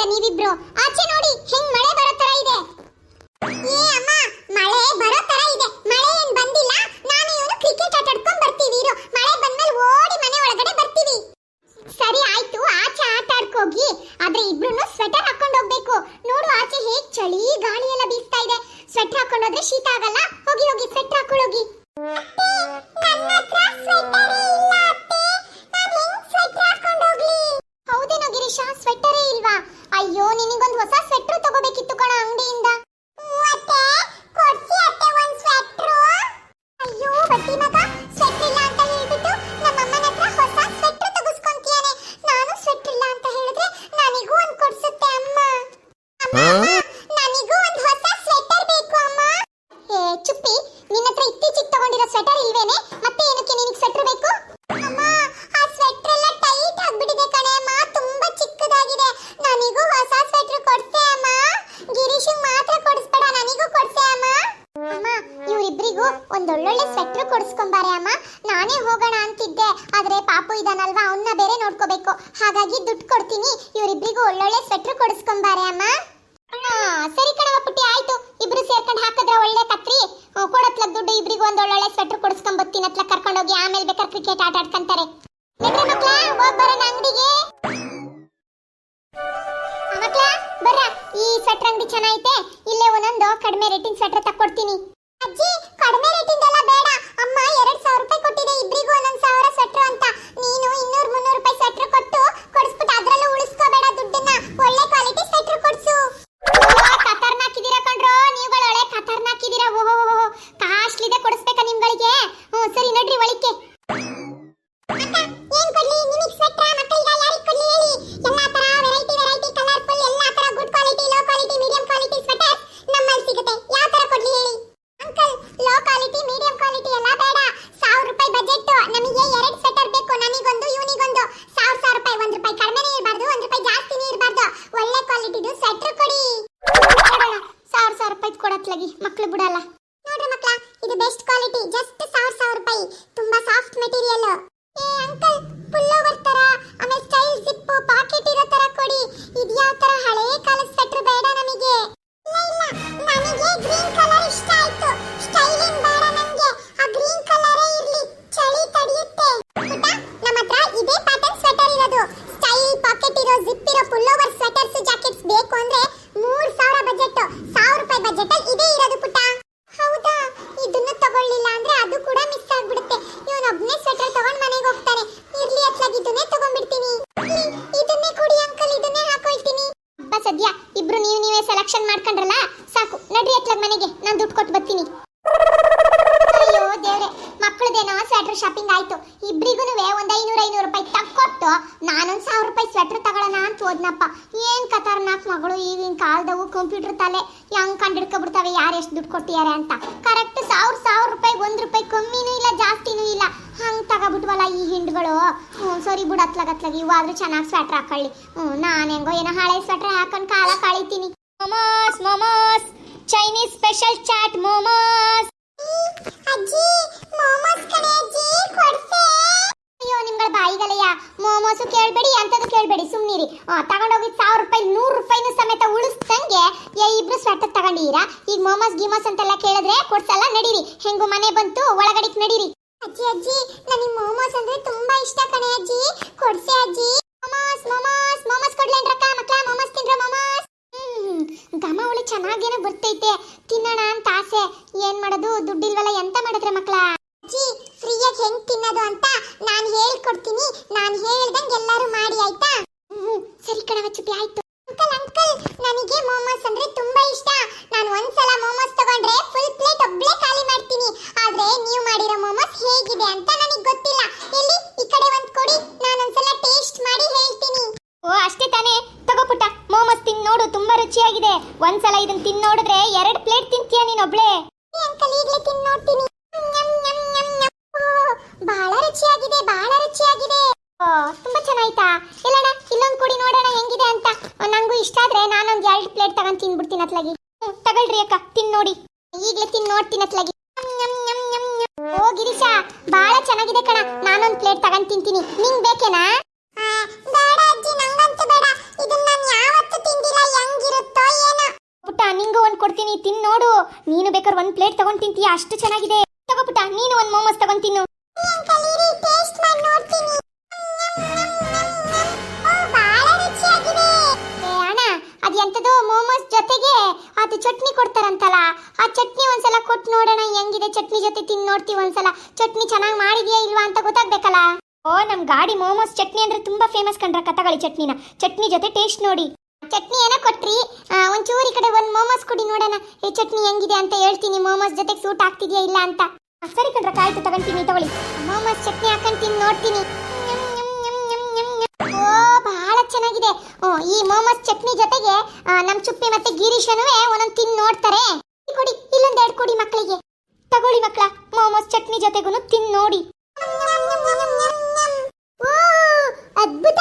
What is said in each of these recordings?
ಇದ್ದೀರಾ ನೀವಿಬ್ರು. ಆಚೆ ನೋಡಿ, ಹೆಂಗ್ ಮಳೆ ಬರೋ ತರ ಇದೆ. ಏ, ಅಮ್ಮ, ಮಳೆ ಬರೋ ತರ ಇದೆ. ಮಳೆ ಏನ್ ಬಂದಿಲ್ಲ? ನಾನು ಇವನು ಕ್ರಿಕೆಟ್ ಆಟ ಬರ್ತೀವಿ. ಇರು, ಮಳೆ ಬಂದ್ಮೇಲೆ ಓಡಿ ಮನೆ ಒಳಗಡೆ ಬರ್ತೀವಿ. ಸರಿ, ಆಯ್ತು. ಆಚೆ ಆಟ ಆಡ್ಕೋಗಿ ಆದ್ರೆ ಇಬ್ರು ಸ್ವೆಟರ್ ಹಾಕೊಂಡು ಹೋಗ್ಬೇಕು. ನೋಡು, ಆಚೆ ಹೇಗ್ ಚಳಿ ಗಾಳಿ ಎಲ್ಲ ಬೀಸ್ತಾ ಇದೆ. ಸ್ವೆಟರ್ ಹಾಕೊಂಡೋದ್ರೆ ಶೀತ ಆಗಲ್ಲ? ನನಗೂ ಒಂದು ಹೊಸ ಸ್ವೆಟರ್ ಬೇಕು ಅಮ್ಮ. ಏ ಚುಪ್ಪಿ ನಿನ್ನ ಹತ್ರ ಇತ್ತೀಚೆಗೆ ತಗೊಂಡಿರೋ ಸ್ವೆಟರ್ ಇಲ್ವೇನೆ? ಮತ್ತೆ ಏನಕ್ಕೆ ನಿನಗೆ ಸ್ವೆಟರ್ ಬೇಕು? ಅಮ್ಮ ಆ ಸ್ವೆಟರ್ ಎಲ್ಲ ಟೈಟ್ ಆಗ್ಬಿಟ್ಟಿದೆ ಕಣೆ ಅಮ್ಮ. ತುಂಬಾ ಚಿಕ್ಕದಾಗಿದೆ. ನನಿಗೂ ಹೊಸ ಸ್ವೆಟರ್ ಕೊಡ್ಸೆ ಅಮ್ಮ. ಗಿರೀಶಿಗೆ ಮಾತ್ರ ಕೊಡಿಸ್ಬೇಡ ನನಿಗೂ ಕೊಡ್ಸೆ ಅಮ್ಮ. ಅಮ್ಮ ಇವರಿಬ್ರಿಗೂ ಒಂದೊಳ್ಳೊಳ್ಳೆ ಸ್ವೆಟರ್ ಕೊಡಿಸ್ಕೊಂಬಾರೆ ಅಮ್ಮ. ನಾನೇ ಹೋಗೋಣ ಅಂತಿದ್ದೆ. ಆದ್ರೆ ಪಾಪು ಇದಾನಲ್ವಾ ಅವನ್ನ ಬೇರೆ ನೋಡ್ಕೋಬೇಕು. ಹಾಗಾಗಿ ದುಡ್ಡು ಕೊಡ್ತೀನಿ. ಇವರಿಬ್ಬರಿಗೂ ಒಳ್ಳೊಳ್ಳೆ ಸ್ವೆಟರ್ ಕೊಡಿಸ್ಕೊಂಬಾರೆ ಅಮ್ಮ ಹಾ, ಸರಿ ಕಣವ ಪುಟ್ಟಿ ಆಯ್ತು ಇಬ್ರು ಸೇರ್ಕೊಂಡು ಹಾಕಿದ್ರೆ ಒಳ್ಳೆ ಕತ್ರಿ ಹ್ಮ್, ಕೊಡತ್ಲ ದುಡ್ಡು ಇಬ್ರಿಗೂ ಸ್ವೆಟರ್ ಕೊಡಿಸ್ಕೊಂಡ್ ಬರ್ತೀನಿ ಅತ್ಲ ಕರ್ಕೊಂಡೋಗಿ ಆಮೇಲೆ ಬೇಕಾದ್ರೆ ಕ್ರಿಕೆಟ್ ಆಟ ಆಡ್ಕಂತಾರೆ. ಮಕ್ಳ ಬರ್ರ ಈ ಸ್ವೆಟರ್ ಅಂಗಡಿ ಚೆನ್ನಾಗೈತೆ, ಇಲ್ಲೇ ಒಂದೊಂದು ಕಡಿಮೆ ರೇಟಿಂಗ್ ಸ್ವೆಟರ್ ತಕ್ಕೊಡ್ತೀನಿ. ಅಜ್ಜಿ, ಕಡಿಮೆ ರೇಟಿಂಗ್ ಎಲ್ಲ ಬೇಡ. ಅಮ್ಮ, ಎರಡ್ ಸಾವಿರ ರೂಪಾಯಿ ಕೊಟ್ಟಿದೆ, ಇಬ್ರಿಗೂ ಒಂದೊಂದ್ ಸಾವಿರ ಸ್ವೆಟರ್ ಅಂತ. ನೀನು ಇನ್ನೂರ್ ಮುನ್ನೂರು ರೂಪಾಯಿ ಸ್ವೆಟರ್ ಕೊಟ್ಟು ಕೊಡಿಸ್ಬಿಟ್ಟು ಅದ್ರಲ್ಲೂ ಉಳಿಸ್ಕೋಬೇಡ ದುಡ್ಡನ್ನ. ಒಳ್ಳೆ ಕ್ವಾಲಿಟಿ ಸ್ವೆಟರ್ ಕೊಡ್ಸು. ಕತರ್ನಾಕಿದೀರ ಕಣ್ರೋ? ನೀವುಗಳು ಒಳ್ಳೆ ಕತರ್ನಾಕಿದೀರ ಓಹೋ ನಿಮ್ಗಳಿಗೆ ಹ್ಞೂ, ಸರಿ, ನಡ್ರಿ ಒಳಿಕೆ ಏನ್ ಕೊಡ್ಲಿ? ನಿಮಗೆ ಸ್ವೆಟರ್ ಮಕ್ಕಳಿಗೆ ಯಾರಿಗೆ ಕೊಡ್ಲಿ ಹೇಳಿ? ಎಲ್ಲಾ ತರ ವೆರೈಟಿ ವೆರೈಟಿ ಕಲರ್ಫುಲ್ ಎಲ್ಲಾ ತರ good quality low quality medium quality sweater ನಮ್ಮಲ್ಲಿ ಸಿಗುತ್ತೆ. ಯಾವ ತರ ಕೊಡ್ಲಿ ಹೇಳಿ? Uncle low quality medium quality ಎಲ್ಲ ಬೇಡ. ಸಾವಿರ ರೂಪಾಯಿ ಬಜೆಟ್ ನಮಗೆ ಎರಡು ಸೆಟರ್ ಬೇಕು. ನನಗೊಂದು ಇವನಿಗೊಂದು. ಸಾವಿರ ಸಾವಿರ ರೂಪಾಯಿ, ಒಂದ್ ರೂಪಾಯಿ ಕಡಿಮೆನೇ ಇರಬಾರ್ದು, ಒಂದ್ ರೂಪಾಯಿ ಜಾಸ್ತಿನೇ ಇರಬಾರ್ದು. ಒಳ್ಳೆ ಕ್ವಾಲಿಟಿದು ಸ್ವೆಟರ್ ಕೊಡಿ. ಕೊಡೋಣ ಸಾವಿರ ಸಾವಿರ ರೂಪಾಯಿ ಕೊಡತ್ಲಾಗಿ. ಮಕ್ಳು ಬಿಡಲ್ಲ. ಇದು ಬೆಸ್ಟ್ ಕ್ವಾಲಿಟಿ ಜಸ್ಟ್ ಸಾವಿರ ಸಾವಿರ ರೂಪಾಯಿ. ತುಂಬಾ ಸಾಫ್ಟ್ ಮೆಟೀರಿಯಲ್ ಏ ಅಂಕಲ್ ಪುಲ್ಲೋವರ್ ತರ, ಆಮೇಲೆ ಸ್ಟೈಲ್ ಜಿಪ್ ಪಾಕೆಟ್ ಇರೋ ತರ ಕೊಡಿ. ಇದು ಯಾವ ತರ ಹಳೆ ಕಾಲದ ಸ್ವೆಟರ್ ಬೇಡ ನಮಗೆ. ಇಲ್ಲ ಇಲ್ಲ ನನಗೆ ಗ್ರೀನ್ ಸ್ವೆಟರ್ ಶಾಪಿಂಗ್ ಆಯ್ತು. ಇಬ್ಬರಿಗೂ ಒಂದ್ ಐನೂರ, ಐನೂರು ರೂಪಾಯಿ ತಕ್ಕೊಟ್ಟು ನಾನೊಂದ್ ಸಾವಿರ ರೂಪಾಯಿ ಸ್ವೆಟರ್ ತಗೊಳ್ಳೋಣ ಅಂತ ಹೋದ್ನಪ್ಪ. ಏನ್ ಕತಾರ್ನಾಕ್ ಮಗಳು ಈಗಿನ ಕಾಲದವು ಕಂಪ್ಯೂಟರ್ ತಲೆ. ಹೆಂಗ್ ಕಂಡಿಡ್ಕೊಬಿಡ್ತಾವೆ, ಯಾರು ಎಷ್ಟು ದುಡ್ಡು ಕೊಟ್ಟಿದ್ದಾರೆ ಅಂತ. ಕರೆಕ್ಟ್ ಸಾವಿರ ಸಾವಿರ ರೂಪಾಯಿ, ಒಂದ್ ರೂಪಾಯಿ ಕಮ್ಮಿನೂ ಇಲ್ಲ, ಜಾಸ್ತಿನೂ ಇಲ್ಲ. ಹಂಗ್ ತಗೋಬಿಟ್ವಲ್ಲ ಈ ಹಿಂಡ್ಗಳು. ಹ್ಞೂ ಸರಿ ಬಿಡು ಅತ್ಲಾಗತ್ಲಾಗ ಇವಾದ್ರೂ ಚೆನ್ನಾಗಿ ಸ್ವೆಟರ್ ಹಾಕೊಳ್ಳಿ. ಹ್ಞೂ ನಾನು ಹೆಂಗೋ ಏನೋ ಹಳೆ ಸ್ವೆಟರ್ ಹಾಕೊಂಡು ಕಾಲ ಕಳಿತೀನಿ. Momos momos. Chinese special chaat momos. ಅಜ್ಜಿ ಮೋಮೋಸು ಕೇಳಬೇಡಿ ಅಂತದು ಕೇಳಬೇಡಿ ಸುಮ್ಮನಿರಿ ತಗೊಂಡೋಗಿದ್ದು ಸಾವಿರ ರೂಪಾಯಿ, ನೂರು ರೂಪಾಯಿನೂ ಸಮೇತ ಉಳಿಸ್ದಂಗೆ ಇಬ್ರು ಸ್ವೆಟರ್ ತಗೊಂಡಿರಾ ಈಗ ಮೋಮಸ್ ಗಿಮೋಸ್ ಅಂತೆಲ್ಲ ಕೇಳಿದ್ರೆ ಕೊಡ್ಸಲ್ಲ, ನಡೀರಿ. ಹೆಂಗು ಮನೆ ಬಂತು ಒಳಗಡಿಕ್ ನಡೀರಿ. ಅಜ್ಜಿ ಅಜ್ಜಿ, ನನಗೆ ಮೋಮೋಸ್ ಅಂದ್ರೆ ತುಂಬಾ ಇಷ್ಟ ಕಣೆ ಅಜ್ಜಿ. ಕೊಡ್ಸೆ ಅಜ್ಜಿ. ಮೋಮೋಸ್ ಮೋಮೋಸ್ ಮೋಮೋಸ್ ಕೊಡ್ಲೇನ್ರಕ್ಕ ಮಕ್ಕಳ ಮೋಮೋಸ್ ತಿಂದ್ರ ಮೋಮೋಸ್ ಘಮ ಅವಳು ಚೆನ್ನಾಗೇನೋ ಬರ್ತೈತೆ. ತಿನ್ನೋಣ ಅಂತ ಆಸೆ. ಏನ್ ಮಾಡೋದು? ದುಡ್ಡಿಲ್ವಲ್ಲ, ಎಂತ ಮಾಡಿದ್ರೆ ಮಕ್ಕಳ ಅಜ್ಜಿ ಫ್ರೀಯಾಗಿ ಹೆಂಗ್ ತಿನ್ನೋದು ಅಂತ ನಾನು ಹೇಳ್ಕೊಡ್ತೀನಿ ನಾನು ಹೇಳ್ದಂಗೆ ಎಲ್ಲರೂ ಮಾಡಿ ಆಯ್ತಾ? ಹ್ಮ್ ಸರಿ ಕಣವ ಚುಪ್ಪಿ ಆಯ್ತು. ಅಂಕಲ್ ಅಂಕಲ್ ನನಗೆ ಮೋಮೋಸ್ ಅಂದ್ರೆ ತುಂಬಾ ಇಷ್ಟ. ನಾನು ಒಂದ್ಸಲ ಮೋಮೋಸ್ ತಗೊಂಡ್ರೆ ಫುಲ್ ಪ್ಲೇಟ್ ಒಬ್ಬಳೇ ಖಾಲಿ ಮಾಡ್ತೀನಿ. ಆದ್ರೆ ನೀವು ಮಾಡಿರೋ ಮೋಮೋಸ್ ಹೇಗಿದೆ ಅಂತ ನನಗೆ ಗೊತ್ತಿಲ್ಲ. ಇಲ್ಲಿ ಈ ಕಡೆ ಒಂದ್ ಕೊಡಿ. ನಾನು ಒಂದ್ಸಲ ಟೇಸ್ಟ್ ಮಾಡಿ ಹೇಳ್ತೀನಿ. ಓ ಅಷ್ಟೇ ತಾನೇ. ತಗೋ ಪುಟ್ಟ ಮೋಮೋಸ್ ತಿನ್ ನೋಡು ತುಂಬಾ ರುಚಿಯಾಗಿದೆ. ಒಂದ್ಸಲ ಇದನ್ನ ತಿನ್ ನೋಡಿದ್ರೆ ಎರಡ್ ಪ್ಲೇಟ್ ತಿಂತೀಯ ನೀನ್ ಒಬ್ಳೆ? ಅಂಕಲ್ ಈಗಲೇ ತಿನ್ ನೋಡ್ತೀನಿ. ತುಂಬಾ ಚೆನ್ನಾಯ್ತಾ? ಇಲ್ಲಣ್ಣ ಇನ್ನೊಂದು ಕುಡಿ ನೋಡೋಣ ಹೆಂಗಿದೆ ಅಂತ. ನಂಗೂ ಇಷ್ಟ ಆದ್ರೆ ನಾನೊಂದು ಎರಡು ಪ್ಲೇಟ್ ತಗೊಂಡು ತಿನ್ಬಿಡ್ತೀನಿ ಅತ್ಲಾಗಿ. ತಗೊಳ್ರಿ ಅಕ್ಕ ತಿನ್ ನೋಡಿ. ಈಗಲೇ ತಿನ್ ನೋಡ್ತೀನಿ ಅತ್ಲಾಗಿ. ಓ ಗಿರೀಶ ಬಹಳ ಚೆನ್ನಾಗಿದೆ ಕಣ. ನಾನೊಂದು ಪ್ಲೇಟ್ ತಗೊಂಡ್ ತಿಂತೀನಿ. ನಿಂಗ್ ಬೇಕೇನಾ? ನಿಂಗೂ ಒಂದ್ ಕೊಡ್ತೀನಿ. ತಿನ್ ನೋಡು. ನೀನು ಬೇಕಾದ್ರೆ ಒಂದ್ ಪ್ಲೇಟ್ ತಗೊಂಡು ತಿಂತೀಯ. ಅಷ್ಟು ಚೆನ್ನಾಗಿದೆ. ತಗೋಪುಟ ನೀನು ಒಂದ್ ಮೋಮೋಸ್ ತಗೊಂಡು ತಿನ್ನು. ಜೊತೆಗೆ ಅದು ಚಟ್ನಿ ಕೊಡ್ತಾರಂತಲ್ಲ, ಆ ಚಟ್ನಿ ಒಂದ್ಸಲ ಕೊಟ್ಟು ನೋಡೋಣ, ಹೆಂಗಿದೆ ಚಟ್ನಿ ಜೊತೆ ತಿನ್ ನೋಡ್ತೀವಿ ಒಂದ್ಸಲ. ಚಟ್ನಿ ಚೆನ್ನಾಗಿ ಮಾಡಿದ್ಯಾ ಇಲ್ವಾ ಅಂತ ಗೊತ್ತಾಗ್ಬೇಕಲ್ಲ? ಓ, ನಮ್ ಗಾಡಿ ಮೋಮೋಸ್ ಚಟ್ನಿ ಅಂದ್ರೆ ತುಂಬಾ ಫೇಮಸ್ ಕಂಡ್ರ ಕಥಗಳಿ ಚಟ್ನಿನ. ಚಟ್ನಿ ಜೊತೆ ಟೇಸ್ಟ್ ನೋಡಿ. ಚಟ್ನಿ ಏನೋ ಕೊಟ್ರಿ ಒಂಚೂರು ಕಡೆ ಒಂದ್ ಮೋಮೋಸ್ ಕುಡಿ ನೋಡೋಣ. ಈ ಚಟ್ನಿ ಹೆಂಗಿದೆ ಅಂತ ಹೇಳ್ತೀನಿ, ಮೋಮೋಸ್ ಜೊತೆಗೆ ಸೂಟ್ ಆಗ್ತಿದ್ಯಾ ಇಲ್ಲ ಅಂತ. ಸರಿ ಕಂಡ್ರ ಕಾಯ್ತು ತಗೊಂತೀನಿ, ತಗೊಳ್ಳಿ. ಮೋಮೋಸ್ ಚಟ್ನಿ ಹಾಕೊಂಡ್ ತಿನ್ ನೋಡ್ತೀನಿ. ಈ ಮೋಮೋಸ್ ಚಟ್ನಿ ಜೊತೆಗೆ ನಮ್ಮ ನಮ್ ಚುಪ್ಪಿ ಮತ್ತೆ ಗಿರೀಶನುವೆ ಒಂದೊಂದು ತಿನ್ ನೋಡ್ತಾರೆ. ಕೊಡಿ, ಇಲ್ಲೊಂದ್ ಎರಡು ಕೊಡಿ ಮಕ್ಕಳಿಗೆ ತಗೊಳ್ಳಿ ಮಕ್ಕಳ ಮೋಮೋಸ್ ಚಟ್ನಿ ಜೊತೆಗೂ ತಿನ್ ನೋಡಿ. ಅದ್ಭುತ!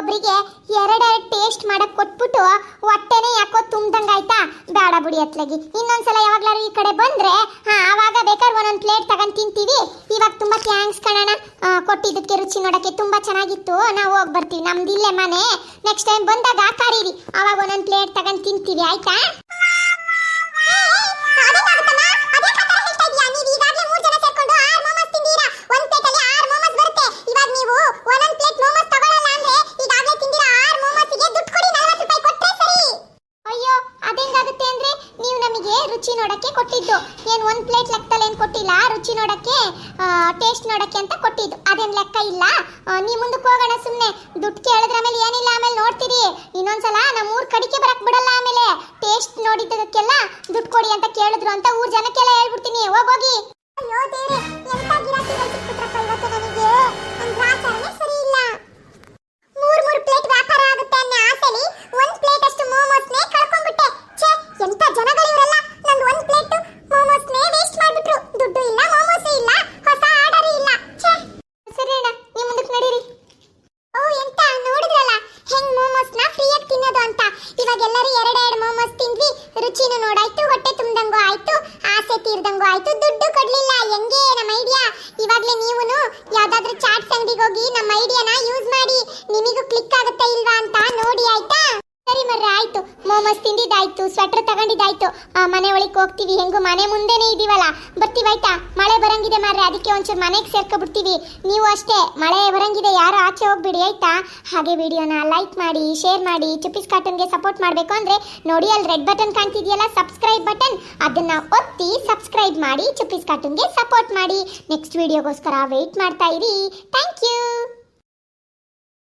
ನಮ್ಮ ಎರಡೆರಡು ಟೇಸ್ಟ್ ಮಾಡಕ್ಕೆ ಕೊಟ್ಬಿಟ್ಟು ಹೊಟ್ಟೆನೇ ಯಾಕೋ ತುಂಬ್ದಂಗಾಯ್ತಾ ಬೇಡ ಬಿಡಿ ಅತ್ಲಾಗಿ. ಇನ್ನೊಂದ್ಸಲ ಯಾವಾಗ್ಲಾರು ಈ ಕಡೆ ಬಂದ್ರೆ, ಹಾ, ಆವಾಗ ಬೇಕಾದ್ರೆ ಒಂದೊಂದು ಪ್ಲೇಟ್ ತಗೊಂಡ್ ತಿಂತೀವಿ. ಇವಾಗ ತುಂಬಾ ಥ್ಯಾಂಕ್ಸ್ ಕಣಣ ಕೊಟ್ಟಿದ್ದಕ್ಕೆ ರುಚಿ ನೋಡೋಕ್ಕೆ ತುಂಬಾ ಚೆನ್ನಾಗಿತ್ತು. ನಾವು ಹೋಗಿ ಬರ್ತೀವಿ. ನಮ್ದು ಇಲ್ಲೇ ಮನೆ. ನೆಕ್ಸ್ಟ್ ಟೈಮ್ ಬಂದಾಗ ಕರೀರಿ ಆವಾಗ ಒಂದೊಂದು ಪ್ಲೇಟ್ ತಗೊಂಡು ತಿಂತೀವಿ. ಆಯ್ತಾ ಅದೇನಾಗುತ್ತಮ್ಮ? ಅದೇ ಕಥೆ ಹೇಳ್ತಾ ಇದೀಯಾ? ನೀವ್ ಈಗಾಗ್ಲೇ ಮೂರ್ ಜನ ಸೇರ್ಕೊಂಡು ಆರ್ ಮೋಮೋಸ್ ತಿಂದೀರಾ. ಒಂದ್ ಪ್ಲೇಟಲ್ಲಿ ಆರ್ ಮೋಮೋಸ್ ಬರುತ್ತೆ. ಇವಾಗ ನೀವು ಒಂದೊಂದ್ ಪ್ಲೇಟ್ ಮೋಮೋಸ್ ತಗೊಳಲ್ಲ ಅಂದ್ರೆ ಈಗಾಗ್ಲೇ ತಿಂದಿರೋ ಆರ್ ಮೋಮೋಸ್ಗೆ ದುಡ್ಡು ಕೊಡಿ ನಲ್ವತ್ತು ರೂಪಾಯಿ ಕೊಟ್ರೆ ಸರಿ ಅಯ್ಯೋ ಅದೇಂಗಾಗುತ್ತೆ ಅಂದ್ರೆ ನೀವು ನಮಗೆ ರುಚಿ ನೋಡಕ್ಕೆ ಕೊಟ್ಟಿದ್ದು ಏನ್ ಒಂದ್ ಪ್ಲೇಟ್ ಲೆಕ್ಕದಲ್ಲಿ ಏನ್ ಕೊಟ್ಟಿಲ್ಲ ರುಚಿ ನೋಡಕ್ಕೆ ಟೇಸ್ಟ್ ನೋಡಕ್ಕೆ ಅಂತ ಕೊಟ್ಟಿದ್ದು. ಅದೇನ್ ಲೆಕ್ಕ ಇಲ್ಲ? ನೀ ಮುಂದಕ್ಕೆ ಹೋಗೋಣ ಸುಮ್ಮನೆ ದುಡ್ಡು ಕೇಳಿದ್ರ ಆಮೇಲೆ ಏನಿಲ್ಲ, ಆಮೇಲೆ ನೋಡ್ತೀರಿ. ಇನ್ನೊಂದ್ಸಲ ನಮ್ಮ ಊರ್ ಕಡಿಕೆ ಬರಕ್ ಬಿಡಲ್ಲ ಆಮೇಲೆ. ಟೇಸ್ಟ್ ನೋಡಿದ್ದಕ್ಕೆಲ್ಲ ದುಡ್ಡು ಕೊಡಿ ಅಂತ ಕೇಳಿದ್ರು ಅಂತ ಊರ್ ಜನಕ್ಕೆಲ್ಲ ಹೇಳ್ಬಿಡ್ತೀನಿ. ಹೋಗೋಗಿ ಅಯ್ಯೋ ದೇವ್ರೆ, ಎಂತ ರುಚಿನೂ ನೋಡಾಯ್ತು, ಹೊಟ್ಟೆ ತುಂಬ್ದಂಗೂ ಆಯ್ತು, ಆಸೆ ತೀರ್ದಂಗೂ ಆಯ್ತು, ದುಡ್ಡು ಕೊಡ್ಲಿಲ್ಲ. ಹೆಂಗೆ ನಮ್ಮ ಐಡಿಯಾ ಇವಾಗ್ಲೇ ನೀವುನು ಯಾವ್ದಾದ್ರು ಚಾಟ್ಸ್ ಅಂಗಡಿಗೆ ಹೋಗಿ ನಮ್ಮ ಐಡಿಯಾನ ಯೂಸ್ ಮಾಡಿ. ನಿಮಗೂ ಕ್ಲಿಕ್ ಆಗುತ್ತೆ ಇಲ್ವಾ ಅಂತ ಸರಿ ಮರ ಆಯ್ತು. ಮೋಮಸ್ ತಿಂದಿದ್ದಾಯ್ತು ಸ್ವೆಟರ್ ತಗೊಂಡಿದ್ದಾಯ್ತು. ಮನೆ ಒಳಗೆ ಹೋಗ್ತೀವಿ. ಹೆಂಗು ಮನೆ ಮುಂದೆನೇ ಇದೀವಲ್ಲ. ಬರ್ತೀವಾಯ್ತಾ ಮಳೆ ಬರಂಗಿದೆ ಮಾರ್ರೆ, ಅದಕ್ಕೆ ಒಂಚೂರು ಮನೆಗೆ ಸೇರ್ಕೊಬಿಡ್ತೀವಿ. ನೀವು ಅಷ್ಟೇ, ಮಳೆ ಬರಂಗಿದೆ, ಯಾರು ಆಚೆ ಹೋಗ್ಬಿಡಿ, ಆಯ್ತಾ? ಹಾಗೆ ವಿಡಿಯೋನ ಲೈಕ್ ಮಾಡಿ ಶೇರ್ ಮಾಡಿ ಚುಪ್ಪಿಸ್ ಕಾರ್ಟನ್ಗೆ ಸಪೋರ್ಟ್ ಮಾಡಬೇಕು ಅಂದ್ರೆ ನೋಡಿ, ಅಲ್ಲಿ ರೆಡ್ ಬಟನ್ ಕಾಣ್ತಿದೆಯಲ್ಲ ಸಬ್ಸ್ಕ್ರೈಬ್ ಬಟನ್ ಅದನ್ನ ಒತ್ತಿ ಸಬ್ಸ್ಕ್ರೈಬ್ ಮಾಡಿ ಚುಪ್ಪಿಸ್ ಕಾರ್ಟನ್ಗೆ ಸಪೋರ್ಟ್ ಮಾಡಿ. ನೆಕ್ಸ್ಟ್ ವಿಡಿಯೋಗೋಸ್ಕರ ವೆಯ್ಟ್ ಮಾಡ್ತಾ ಇರಿ. Thank you